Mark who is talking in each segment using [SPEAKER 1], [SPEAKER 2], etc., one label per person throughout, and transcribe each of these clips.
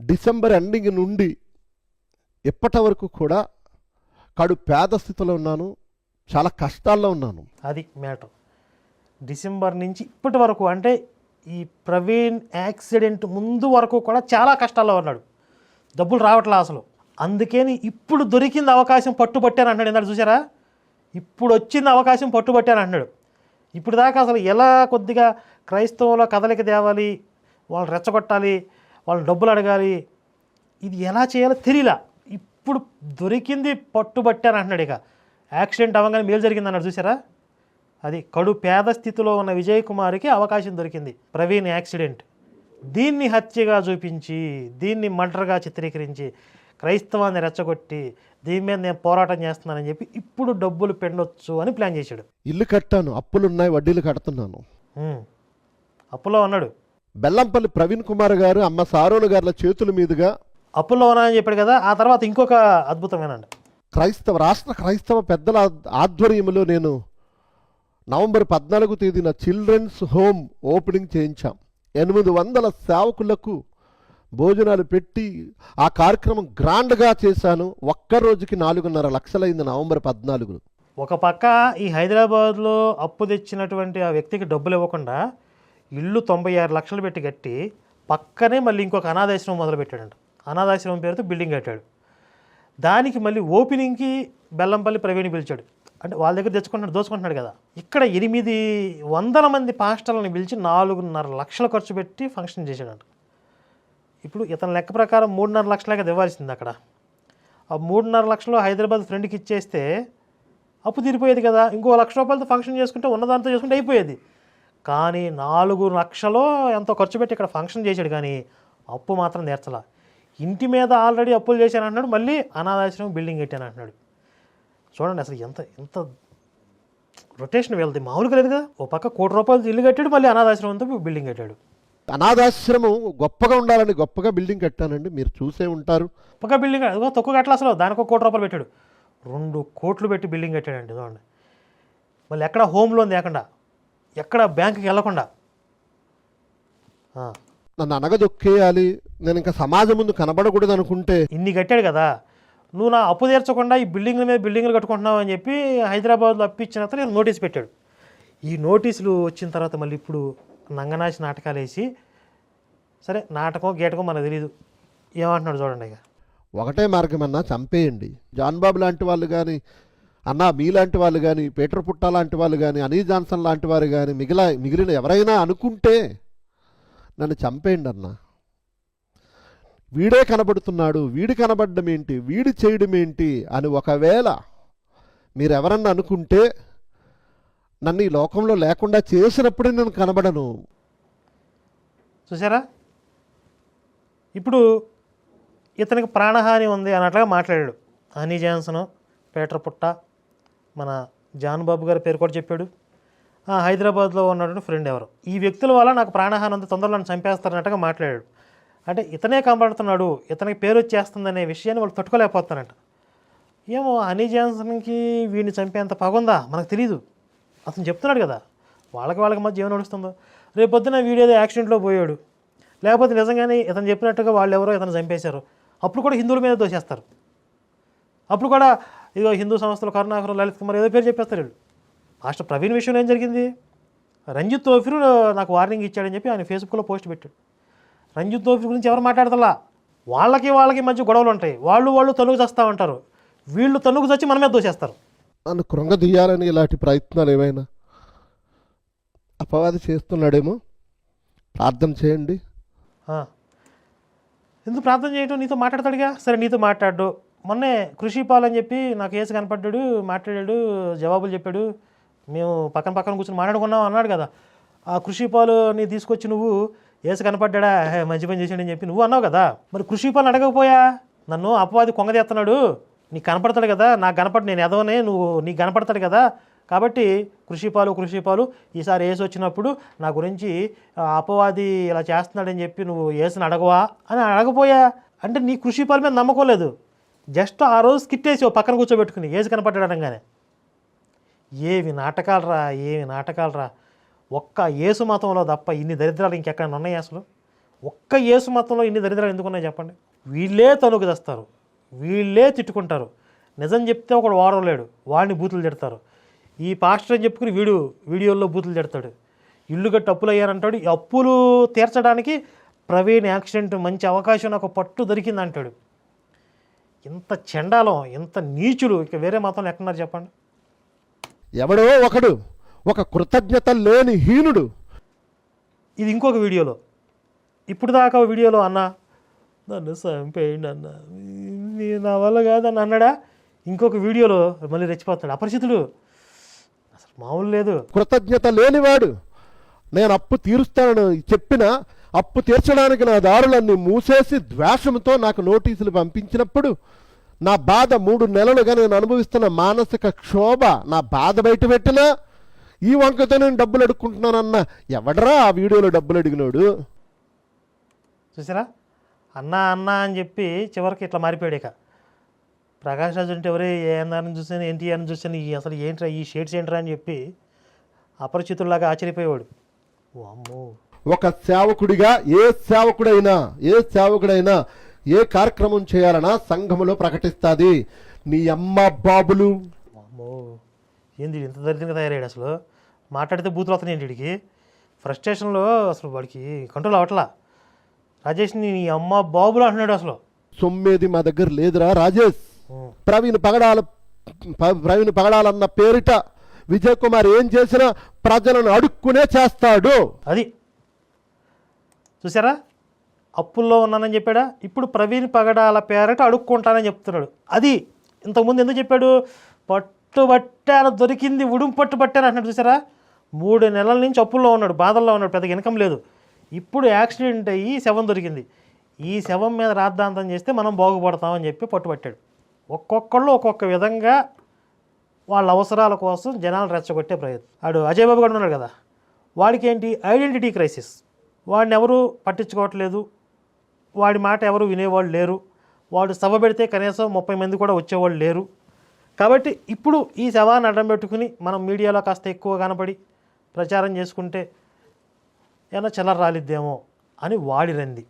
[SPEAKER 1] December ending నుండి ఇప్పటి వరకు కూడా కడు పేద స్థితిలో ఉన్నాను చాలా కష్టాల్లో ఉన్నాను.
[SPEAKER 2] అది మ్యాటర్. డిసెంబర్ నుంచి ఇప్పటి వరకు అంటే ఈ ప్రవీణ్ యాక్సిడెంట్ ముందు వరకు కూడా చాలా కష్టాల్లో ఉన్నాడు. డబ్బులు రావట్లే అసలు. అందుకని ఇప్పుడు దొరికింది అవకాశం పట్టుబట్టాను అన్నాడు ఇందాడు చూసారా ఇప్పుడు వచ్చింది అవకాశం పట్టుబట్టాను అన్నాడు. ఇప్పుడు దాకా అసలు ఎలా కొద్దిగా క్రైస్తవుల కదలిక తేవాలి వాళ్ళు రెచ్చగొట్టాలి వాళ్ళు డబ్బులు అడగాలి. ఇది ఎలా చేయాలో తెలియలా ఇప్పుడు దొరికింది పట్టుబట్టాను అంటున్నాడు ఇక. యాక్సిడెంట్ అవ్వగానే మేలు జరిగింది అన్నాడు చూసారా అది కడు పేద స్థితిలో ఉన్న విజయ్ కుమార్కి అవకాశం దొరికింది. ప్రవీణ్ యాక్సిడెంట్. దీన్ని హత్యగా చూపించి దీన్ని మర్డర్గా చిత్రీకరించి క్రైస్తవాన్ని రెచ్చగొట్టి దీని మీద నేను పోరాటం చేస్తున్నానని చెప్పి ఇప్పుడు డబ్బులు పెండొచ్చు అని ప్లాన్ చేశాడు.
[SPEAKER 1] ఇల్లు కట్టాను అప్పులు ఉన్నాయి వడ్డీలు కడుతున్నాను.
[SPEAKER 2] అప్పులో ఉన్నాడు
[SPEAKER 1] బెల్లంపల్లి ప్రవీణ్ కుమార్ గారు అమ్మ సారోలు గారుల చేతుల మీదుగా
[SPEAKER 2] అప్పుల్లో ఉన్నానని చెప్పాడు కదా ఆ తర్వాత ఇంకొక అద్భుతమేనండి.
[SPEAKER 1] క్రైస్తవ రాష్ట్ర క్రైస్తవ పెద్దల ఆధ్వర్యంలో నేను నవంబర్ పద్నాలుగు తేదీన చిల్డ్రన్స్ హోమ్ ఓపెనింగ్ చేయించాం. ఎనిమిది వందల సేవకులకు భోజనాలు పెట్టి ఆ కార్యక్రమం గ్రాండ్గా చేశాను. ఒక్క రోజుకి నాలుగున్నర లక్షలైంది నవంబర్ పద్నాలుగు
[SPEAKER 2] ఒక పక్క ఈ హైదరాబాద్లో అప్పు తెచ్చినటువంటి ఆ వ్యక్తికి డబ్బులు ఇవ్వకుండా ఇల్లు తొంభై ఆరు లక్షలు పెట్టి కట్టి పక్కనే మళ్ళీ ఇంకొక అనాథాశ్రమం మొదలుపెట్టాడంట. అనాథాశ్రమం పేరుతో బిల్డింగ్ కట్టాడు. దానికి మళ్ళీ ఓపెనింగ్కి బెల్లంపల్లి ప్రవీణ్ పిలిచాడు. అంటే వాళ్ళ దగ్గర తెచ్చుకుంటున్నాడు దోచుకుంటున్నాడు కదా. ఇక్కడ ఎనిమిది వందల మంది పాస్టర్లను పిలిచి నాలుగున్నర లక్షలు ఖర్చు పెట్టి ఫంక్షన్ చేశాడంట. ఇప్పుడు ఇతని లెక్క ప్రకారం మూడున్నర లక్షలే కదా ఇవ్వాల్సింది అక్కడ. ఆ మూడున్నర లక్షలు హైదరాబాద్ ఫ్రెండ్కి ఇచ్చేస్తే అప్పు తీరిపోయేది కదా. ఇంకో లక్ష రూపాయలతో ఫంక్షన్ చేసుకుంటే ఉన్నదాంతో చేసుకుంటే అయిపోయేది. కానీ నాలుగు లక్షలో ఎంతో ఖర్చు పెట్టి ఇక్కడ ఫంక్షన్ చేశాడు కానీ అప్పు మాత్రం తీర్చలా ఇంటి మీద ఆల్రెడీ అప్పులు చేశాను అంటున్నాడు మళ్ళీ అనాథాశ్రమం బిల్డింగ్ కట్టాను అంటున్నాడు చూడండి అసలు ఎంత ఎంత రొటేషన్ వెళ్తుంది మామూలుగా లేదు కదా ఓ పక్క కోటి రూపాయలు ఇల్లు కట్టాడు మళ్ళీ అనాథాశ్రమంతో బిల్డింగ్ కట్టాడు.
[SPEAKER 1] అనాథాశ్రమం గొప్పగా ఉండాలని గొప్పగా బిల్డింగ్ కట్టానండి. మీరు చూసే ఉంటారు.
[SPEAKER 2] పక్క బిల్డింగ్ అదిగో తక్కువ కట్టలు అసలు. దానికి ఒక కోటి రూపాయలు పెట్టాడు. రెండు కోట్లు పెట్టి బిల్డింగ్ కట్టాడండి చూడండి మళ్ళీ ఎక్కడ హోమ్ లోన్ లేకుండా ఎక్కడ బ్యాంకుకి వెళ్ళకుండా. ఆ,
[SPEAKER 1] నన్ను అనగదొక్కేయాలి. నేను ఇంకా సమాజం ముందు కనబడకూడదు అనుకుంటే
[SPEAKER 2] ఇన్ని కట్టాడు కదా. నువ్వు నా అప్పు తీర్చకుండా ఈ బిల్డింగ్ల మీద బిల్డింగ్లు కట్టుకుంటున్నావు అని చెప్పి హైదరాబాద్లో అప్పిచ్చిన తర్వాత నేను నోటీస్ పెట్టాడు. ఈ నోటీసులు వచ్చిన తర్వాత మళ్ళీ ఇప్పుడు నంగనాచి నాటకాలు వేసి సరే నాటకం గీటకం మనకు తెలియదు ఏమంటున్నాడు చూడండి ఇక.
[SPEAKER 1] ఒకటే మార్గం అన్నా చంపేయండి. జాన్ బాబు లాంటి వాళ్ళు కానీ అన్న మీలాంటి వాళ్ళు కానీ పీటర్ పుట్టా లాంటి వాళ్ళు కానీ అనీ జాన్సన్ లాంటి వారు కానీ మిగిల మిగిలిన ఎవరైనా అనుకుంటే నన్ను చంపేయండి అన్న. వీడే కనబడుతున్నాడు వీడు కనబడడం ఏంటి వీడు చేయడం ఏంటి అని ఒకవేళ మీరు ఎవరన్నా అనుకుంటే నన్ను ఈ లోకంలో లేకుండా చేసినప్పుడే నేను కనబడను.
[SPEAKER 2] చూసారా ఇప్పుడు ఇతనికి ప్రాణహాని ఉంది అన్నట్లుగా మాట్లాడాడు. హనీ జాన్సన్ పీటర్ పుట్ట మన జాన్ బాబు గారి పేరు కూడా చెప్పాడు. హైదరాబాద్లో ఉన్నటువంటి ఫ్రెండ్ ఎవరు? ఈ వ్యక్తుల వల్ల నాకు ప్రాణహాని ఉంది తొందరలో నన్ను చంపేస్తారన్నట్టుగా మాట్లాడాడు. అంటే ఇతనే కనబడుతున్నాడు ఇతనికి పేరు వచ్చేస్తుందనే విషయాన్ని వాళ్ళు తట్టుకోలేకపోతున్నారంట. ఏమో హనీ జాన్సన్కి వీడిని చంపేంత పగుందా? మనకు తెలియదు అతను చెప్తున్నాడు కదా వాళ్ళకి వాళ్ళకి మధ్య ఏమి నడుస్తుందో. రేపు పొద్దున వీడేదో యాక్సిడెంట్లో పోయాడు. లేకపోతే నిజంగానే ఇతను చెప్పినట్టుగా వాళ్ళు ఎవరో ఇతను చంపేశారు. అప్పుడు కూడా హిందువుల మీద దోషేస్తారు. అప్పుడు కూడా ఇదో హిందూ సంస్థలు కరుణాకరం లలిత్ కుమార్ ఏదో పేరు చెప్పేస్తారు వీళ్ళు. మాస్టర్ ప్రవీణ్ విషయంలో ఏం జరిగింది? రంజిత్ తోఫిరు నాకు వార్నింగ్ ఇచ్చాడని చెప్పి ఆయన ఫేస్బుక్లో పోస్ట్ పెట్టాడు. రంజిత్ తోఫిర్ గురించి ఎవరు మాట్లాడతలా? వాళ్ళకి వాళ్ళకి మధ్య గొడవలు ఉంటాయి. వాళ్ళు వాళ్ళు తనుగు చేస్తూ ఉంటారు వీళ్ళు తనుగు చచ్చి మన మీద దోసేస్తారు.
[SPEAKER 1] నన్ను కృంగదీయాలని ఇలాంటి ప్రయత్నాలు ఏమైనా అపవాది చేస్తున్నాడేమో ప్రార్థన చేయండి.
[SPEAKER 2] ఎందుకు ప్రార్థన చేయటం? నీతో మాట్లాడతాడుగా? సరే నీతో మాట్లాడు. మొన్నే కృషిపాల్ అని చెప్పి నాకు ఏసు కనపడ్డాడు మాట్లాడాడు జవాబులు చెప్పాడు. మేము పక్కన పక్కన కూర్చొని మాట్లాడుకున్నాం అన్నాడు కదా. ఆ కృషిపాలుని తీసుకొచ్చి నువ్వు ఏసు కనపడ్డా మంచి పని చేశాడని చెప్పి నువ్వు అన్నావు కదా. మరి కృషిపాలు అడగకపోయా? నన్ను అపవాది కొంగదేస్తున్నాడు నీకు కనపడతాడు కదా. నాకు కనపడి నేను ఎదవనే నువ్వు నీకు కనపడతాడు కదా. కాబట్టి కృషిపాలు కృషిపాలు ఈసారి ఏసు వచ్చినప్పుడు నా గురించి అపవాది ఇలా చేస్తున్నాడని చెప్పి నువ్వు ఏసుని అడగవా? అని అడగపోయా. అంటే నీ కృషిపాల మీద నమ్మకం లేదు. జస్ట్ ఆ రోజు స్కిట్ వేసి ఓ పక్కన కూర్చోబెట్టుకుని ఏసు కనపడ్డాడు అనగానే ఏవి నాటకాలు రా ఏవి నాటకాలు రా ఒక్క యేసు మతంలో తప్ప ఇన్ని దరిద్రాలు ఇంకెక్కడ ఉన్నాయి అసలు? ఒక్క యేసు మతంలో ఇన్ని దరిద్రాలు ఎందుకున్నాయి చెప్పండి? వీళ్ళే తనుకు తెస్తారు. వీళ్ళే తిట్టుకుంటారు. నిజం చెప్తే ఒకడు వాడలేడు వాడిని బూతులు తిడతారు. ఈ పాస్టర్ అని చెప్పుకుని వీడు వీడియోల్లో బూతులు తిడతాడు. ఇల్లు కట్టి అప్పులు అయ్యారంటాడు. అప్పులు తీర్చడానికి ప్రవీణ్ యాక్సిడెంట్ మంచి అవకాశం నాకు పట్టు దొరికింది అంటాడు ఇంత చెండాలం ఇంత నీచులు ఇక వేరే మతంలో ఎక్కడున్నారు చెప్పండి.
[SPEAKER 1] ఎవడో ఒకడు ఒక కృతజ్ఞత లేని హీనుడు.
[SPEAKER 2] ఇది ఇంకొక వీడియోలో. ఇప్పుడు దాకా వీడియోలో అన్న నన్ను చంపేయండి అన్న నీ- నా వల్ల కాదని అన్నాడా? ఇంకొక వీడియోలో మళ్ళీ రెచ్చిపోతాడు. అపరిచితుడు. అసలు మామూలు లేదు.
[SPEAKER 1] కృతజ్ఞత లేనివాడు నేను అప్పు తీరుస్తానని చెప్పిన అప్పు తీర్చడానికి నా దారులన్నీ మూసేసి ద్వేషంతో నాకు నోటీసులు పంపించినప్పుడు నా బాధ మూడు నెలలుగా నేను అనుభవిస్తున్న మానసిక క్షోభ నా బాధ బయట పెట్టినా ఈ వంకతో నేను డబ్బులు అడుక్కుంటున్నానన్న ఎవడరా ఆ వీడియోలో డబ్బులు అడిగినాడు?
[SPEAKER 2] చూసారా? అన్నా అన్నా అని చెప్పి చివరికి ఇట్లా మారిపోయాడు ఇక. ప్రకాష్ రాజు అంటే ఎవరే? ఏందని చూసాను ఎన్టీఆర్ని చూసాను ఈ అసలు ఏంట్రా ఈ షేడ్స్ ఏంట్రా అని చెప్పి అపరిచితుల్లాగా ఆశ్చర్యపోయేవాడు. అమ్మో
[SPEAKER 1] ఒక సేవకుడిగా ఏ సేవకుడైనా ఏ సేవకుడైనా ఏ కార్యక్రమం చేయాలన్నా సంఘములో ప్రకటిస్తాది. నీ అమ్మ బాబులు.
[SPEAKER 2] ఏంది ఇంత దరిద్రంగా తయారయ్యాడు అసలు. మాట్లాడితే బూతులు వస్తున్నాయి ఏంటి వీడికి? ఫ్రస్ట్రేషన్లో అసలు వాడికి కంట్రోల్ అవ్వట్లా. రాజేష్ని నీ అమ్మ బాబులు అంటున్నాడు అసలు.
[SPEAKER 1] సొమ్మేది మా దగ్గర లేదురా రాజేష్. ప్రవీణ్ పగడాల ప్రవీణ్ పగడాలన్న పేరిట విజయ్ కుమార్ ఏం చేసినా ప్రజలను అడుక్కునే చేస్తాడు.
[SPEAKER 2] అది. చూసారా అప్పుల్లో ఉన్నానని చెప్పాడా? ఇప్పుడు ప్రవీణ్ పగడాల పేరట అడుక్కుంటానని చెప్తున్నాడు. అది ఇంతకుముందు ఎందుకు చెప్పాడు? పట్టుబట్టాను దొరికింది ఉడుం పట్టు పట్టాను అంటున్నాడు చూసారా మూడు నెలల నుంచి అప్పుల్లో ఉన్నాడు బాధల్లో ఉన్నాడు పెద్దగా ఇన్కమ్ లేదు. ఇప్పుడు యాక్సిడెంట్ అయ్యి శవం దొరికింది. ఈ శవం మీద రాద్ధాంతం చేస్తే మనం బాగుపడతామని చెప్పి పట్టుబట్టాడు ఒక్కొక్కళ్ళు ఒక్కొక్క విధంగా వాళ్ళ అవసరాల కోసం జనాలు రెచ్చగొట్టే ప్రయత్నం. ఆడు అజయ్ బాబు కూడా ఉన్నాడు కదా? వాడికి ఏంటి ఐడెంటిటీ క్రైసిస్. వాడిని ఎవరు పట్టించుకోవట్లేదు. వాడి మాట ఎవరు వినేవాళ్ళు లేరు. వాడు సభ పెడితే కనీసం ముప్పై మంది కూడా వచ్చేవాళ్ళు లేరు. కాబట్టి ఇప్పుడు ఈ శవాన్ని అడ్డం పెట్టుకుని మనం మీడియాలో కాస్త ఎక్కువ కనపడి ప్రచారం చేసుకుంటే ఏమన్నా చిల్లర రాలిద్దేమో అని వాడి రంది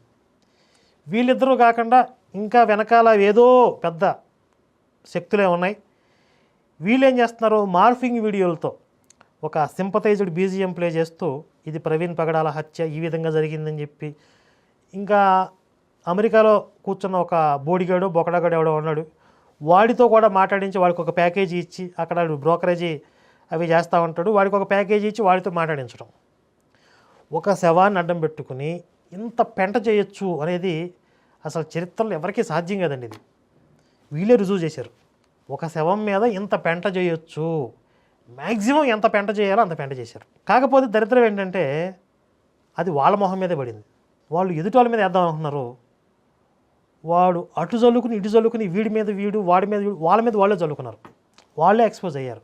[SPEAKER 2] వీళ్ళిద్దరూ కాకుండా ఇంకా వెనకాల ఏదో పెద్ద శక్తులే ఉన్నాయి. వీళ్ళు ఏం చేస్తున్నారు మార్ఫింగ్ వీడియోలతో ఒక సింపతైజ్డ్ బీజిఎం ప్లే చేస్తూ ఇది ప్రవీణ్ పగడాల హత్య ఈ విధంగా జరిగిందని చెప్పి ఇంకా అమెరికాలో కూర్చున్న ఒక బోడిగాడు బొకడగాడు ఎవడో ఉన్నాడు. వాడితో కూడా మాట్లాడించి వాడికి ఒక ప్యాకేజీ ఇచ్చి అక్కడ బ్రోకరేజీ అవి చేస్తూ ఉంటాడు. వాడికి ఒక ప్యాకేజీ ఇచ్చి వాడితో మాట్లాడించడం. ఒక శవాన్ని అడ్డం పెట్టుకుని ఇంత పెంట చేయొచ్చు అనేది అసలు చరిత్రలో ఎవరికీ సాధ్యం కదండి ఇది. వీళ్ళే రుజువు చేశారు. ఒక శవం మీద ఇంత పెంట చేయొచ్చు. మ్యాక్సిమం ఎంత పెంట చేయాలో అంత పెంట చేశారు. కాకపోతే దరిద్రం ఏంటంటే అది వాళ్ళ మొహం మీదే పడింది. వాళ్ళు ఎదుటి వాళ్ళ మీద వేద్దాం అనుకున్నారు. వాడు అటు చల్లుకుని ఇటు చల్లుకుని వీడి మీద వీడు వాడి మీద వీడు వాళ్ళ మీద వాళ్ళే చల్లుకున్నారు వాళ్ళే ఎక్స్పోజ్ అయ్యారు.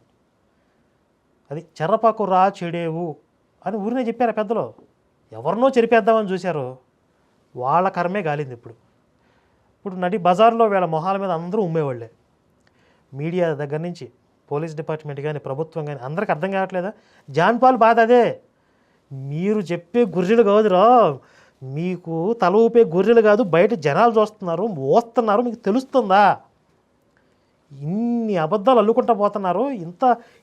[SPEAKER 2] అది చెర్రపాకు రా చెడేవు అని ఊరినే చెప్పారు పెద్దలు. ఎవరినో చెరిపేద్దామని చూశారు. వాళ్ళ కర్మే గాలింది ఇప్పుడు. ఇప్పుడు నడి బజార్లో వీళ్ళ మొహాల మీద అందరూ ఉమ్మేవాళ్ళే. మీడియా దగ్గర నుంచి పోలీస్ డిపార్ట్మెంట్ కానీ ప్రభుత్వం కానీ అందరికి అర్థం కావట్లేదా? జాన్ పాల్ బాధ అదే. మీరు చెప్పే గుర్రెలు కాదురా మీకు తల ఊపే గొర్రెలు కాదు బయట జనాలు చూస్తున్నారు మోస్తున్నారు మీకు తెలుస్తుందా? ఇన్ని అబద్ధాలు అల్లుకుంటా పోతున్నారు. ఇంత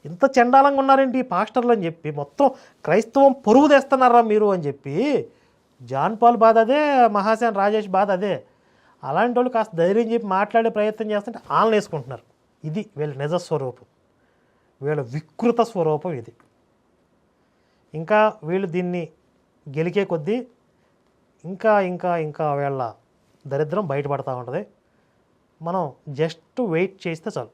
[SPEAKER 2] ఇంత చండాలంగా ఉన్నారేంటి ఈ పాస్టర్లు అని చెప్పి? మొత్తం క్రైస్తవం పొరుగు తెస్తున్నారా మీరు అని చెప్పి? జాన్ పాల్ బాధ అదే మహాసేన్ రాజేష్ బాధ అదే. అలాంటి వాళ్ళు కాస్త ధైర్యం చెప్పి మాట్లాడే ప్రయత్నం చేస్తుంటే ఆన్లు వేసుకుంటున్నారు ఇది వీళ్ళ నిజస్వరూపం. వీళ్ళ వికృత స్వరూపం ఇది. ఇంకా వీళ్ళు దీన్ని గెలికే కొద్దీ ఇంకా ఇంకా ఇంకా వీళ్ళ దరిద్రం బయటపడతా ఉంటుంది. మనం జస్ట్ వెయిట్ చేస్తే చాలు.